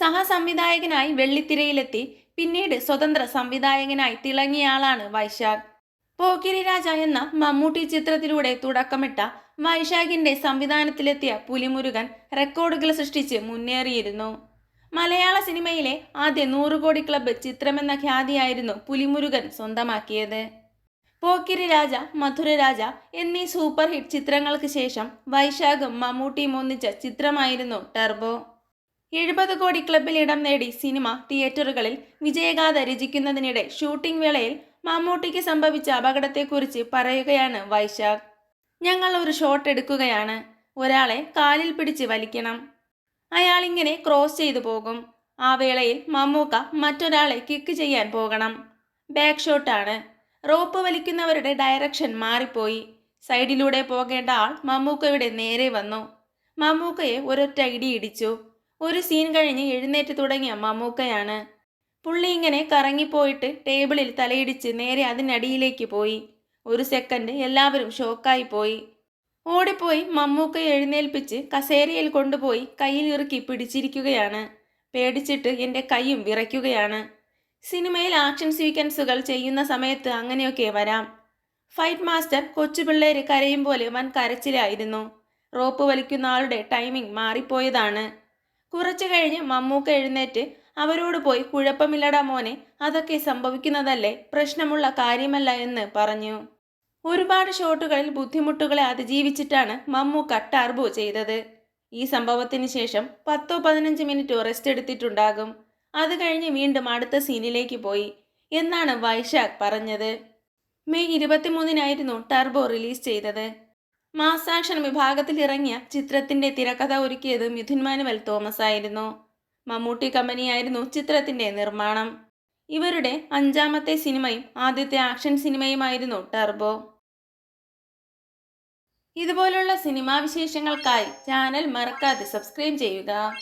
സഹസംവിധായകനായി വെള്ളിത്തിരയിലെത്തി. പിന്നീട് സ്വതന്ത്ര സംവിധായകനായി തിളങ്ങിയയാളാണ് വൈശാഖ്. പോക്കിരി രാജ എന്ന മമ്മൂട്ടി ചിത്രത്തിലൂടെ തുടക്കമിട്ട വൈശാഖിന്റെ സംവിധാനത്തിലെത്തിയ പുലിമുരുകൻ റെക്കോർഡുകൾ സൃഷ്ടിച്ച് മുന്നേറിയിരുന്നു. മലയാള സിനിമയിലെ ആദ്യ നൂറ് കോടി ക്ലബ്ബ് ചിത്രമെന്ന ഖ്യാതിയായിരുന്നു പുലിമുരുകൻ സ്വന്തമാക്കിയത്. പോക്കിരി രാജ മധുരരാജ എന്നീ സൂപ്പർ ഹിറ്റ് ചിത്രങ്ങൾക്ക് ശേഷം വൈശാഖും മമ്മൂട്ടിയും ഒന്നിച്ച ചിത്രമായിരുന്നു ടർബോ. എഴുപത് കോടി ക്ലബിൽ ഇടം നേടി സിനിമ തിയേറ്ററുകളിൽ വിജയഗാഥ രചിക്കുന്നതിനിടെ ഷൂട്ടിംഗ് വേളയിൽ മമ്മൂട്ടിക്ക് സംഭവിച്ച അപകടത്തെക്കുറിച്ച് പറയുകയാണ് വൈശാഖ്. ഞങ്ങൾ ഒരു ഷോട്ട് എടുക്കുകയാണ്. ഒരാളെ കാലിൽ പിടിച്ച് വലിക്കണം. അയാളിങ്ങനെ ക്രോസ് ചെയ്തു പോകും. ആ വേളയിൽ മമ്മൂക്ക മറ്റൊരാളെ കിക്ക് ചെയ്യാൻ പോകണം. ബാക്ക് ഷോട്ടാണ് റോപ്പ് വലിക്കുന്നവരുടെ ഡയറക്ഷൻ മാറിപ്പോയി. സൈഡിലൂടെ പോകേണ്ട ആൾ മമ്മൂക്കയുടെ നേരെ വന്നു. മമ്മൂക്കയെ ഒരൊറ്റ ഇടി ഇടിച്ചു. ഒരു സീൻ കഴിഞ്ഞ് എഴുന്നേറ്റ് തുടങ്ങിയ മമ്മൂക്കയാണ്. പുള്ളി ഇങ്ങനെ കറങ്ങിപ്പോയിട്ട് ടേബിളിൽ തലയിടിച്ച് നേരെ അതിനടിയിലേക്ക് പോയി. ഒരു സെക്കൻഡ് എല്ലാവരും ഷോക്കായി പോയി. ഓടിപ്പോയി മമ്മൂക്കയെ എഴുന്നേൽപ്പിച്ച് കസേരയിൽ കൊണ്ടുപോയി കയ്യിൽ ഇറുക്കി പിടിച്ചിരിക്കുകയാണ്. പേടിച്ചിട്ട് എന്റെ കൈയും വിറയ്ക്കുകയാണ്. സിനിമയിൽ ആക്ഷൻ സീക്വൻസുകൾ ചെയ്യുന്ന സമയത്ത് അങ്ങനെയൊക്കെ വരാം. ഫൈറ്റ് മാസ്റ്റർ കൊച്ചുപിള്ളേർ കരയും പോലെ വൻ കരച്ചിലായിരുന്നു. റോപ്പ് വലിക്കുന്ന ആളുടെ ടൈമിംഗ് മാറിപ്പോയതാണ്. കുറച്ചു കഴിഞ്ഞ് മമ്മൂക്ക എഴുന്നേറ്റ് അവരോട് പോയി കുഴപ്പമില്ലടാ മോനെ അതൊക്കെ സംഭവിക്കുന്നതല്ലേ? പ്രശ്നമുള്ള കാര്യമല്ല എന്ന് പറഞ്ഞു. ഒരുപാട് ഷോട്ടുകളിൽ ബുദ്ധിമുട്ടുകളെ അതിജീവിച്ചിട്ടാണ് മമ്മൂക്ക ടർബോ ചെയ്തത്. ഈ സംഭവത്തിന് ശേഷം പത്തോ പതിനഞ്ച് മിനിറ്റ് റെസ്റ്റ് എടുത്തിട്ടുണ്ടാകും. അത് കഴിഞ്ഞ് വീണ്ടും അടുത്ത സീനിലേക്ക് പോയി എന്നാണ് വൈശാഖ് പറഞ്ഞത്. മെയ് ഇരുപത്തിമൂന്നിനായിരുന്നു ടർബോ റിലീസ് ചെയ്തത്. മാസാക്ഷൻ വിഭാഗത്തിൽ ഇറങ്ങിയ ചിത്രത്തിന്റെ തിരക്കഥ ഒരുക്കിയത് മിഥുൻ മാനുവൽ തോമസ് ആയിരുന്നു. മമ്മൂട്ടി കമ്പനിയായിരുന്നു ചിത്രത്തിന്റെ നിർമ്മാണം. ഇവരുടെ അഞ്ചാമത്തെ സിനിമയും ആദ്യത്തെ ആക്ഷൻ സിനിമയുമായിരുന്നു ടർബോ. ഇതുപോലുള്ള സിനിമാ വിശേഷങ്ങൾക്കായി ചാനൽ മറക്കാതെ സബ്സ്ക്രൈബ് ചെയ്യുക.